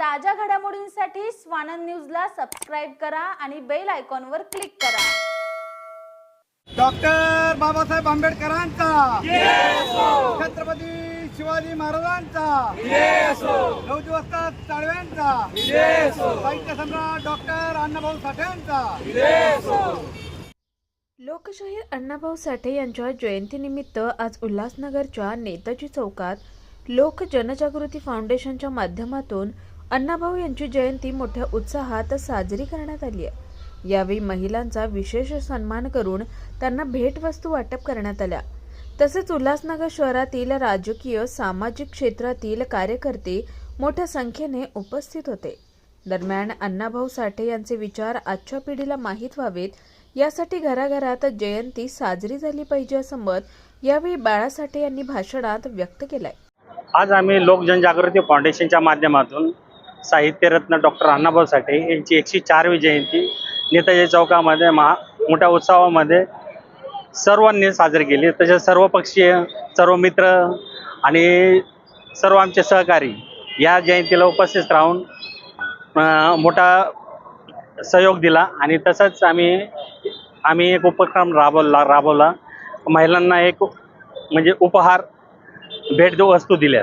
ताज्या घडामोडींसाठी स्वानंद न्यूजला सबस्क्राईब करा आणि बेल आयकॉनवर क्लिक करा. डॉक्टर बाबासाहेब आंबेडकरांचा. छत्रपती शिवाजी महाराजांचा. नऊ दिवस चाळव्यांचा. साहित्य सम्राट डॉक्टर अण्णाभाऊ साठ्यांचा लोकशाहीर अण्णाभाऊ साठे यांच्या जयंतीनिमित्त आज उल्हासनगरच्या नेताजी चौकात लोक जनजागृती फाउंडेशनच्या माध्यमातून अण्णाभाऊ यांची जयंती मोठ्या उत्साहात साजरी करण्यात आली आहे. यावेळी महिलांचा विशेष सन्मान करून त्यांना भेटवस्तू वाटप करण्यात आल्या. तसेच उल्हासनगर शहरातील राजकीय सामाजिक क्षेत्रातील कार्यकर्ते मोठ्या संख्येने उपस्थित होते. दरम्यान अण्णाभाऊ साठे यांचे विचार आजच्या पिढीला माहीत व्हावेत. यासाठी घराघरात जयंती साजरी झाली पाहिजे असं मत यावेळी बाळा साठे यांनी भाषणात व्यक्त केलंय. आज आम्ही लोक जनजागृती फाउंडेशनच्या माध्यमातून साहित्यरत्न डॉक्टर अण्णाभाऊ साठे यांची एकशे चारवी जयंती नेताजी चौकामध्ये महा मोठ्या उत्सवामध्ये सर्वांनी साजरी केली. तसेच सर्व पक्षीय सर्व मित्र आणि सर्व आमचे सहकारी या जयंतीला उपस्थित राहून मोठा सहयोग दिला आणि तसंच आम्ही आम्ही एक उपक्रम राबवला राबवला. महिलांना एक म्हणजे उपहार भेट वस्तू दिल्या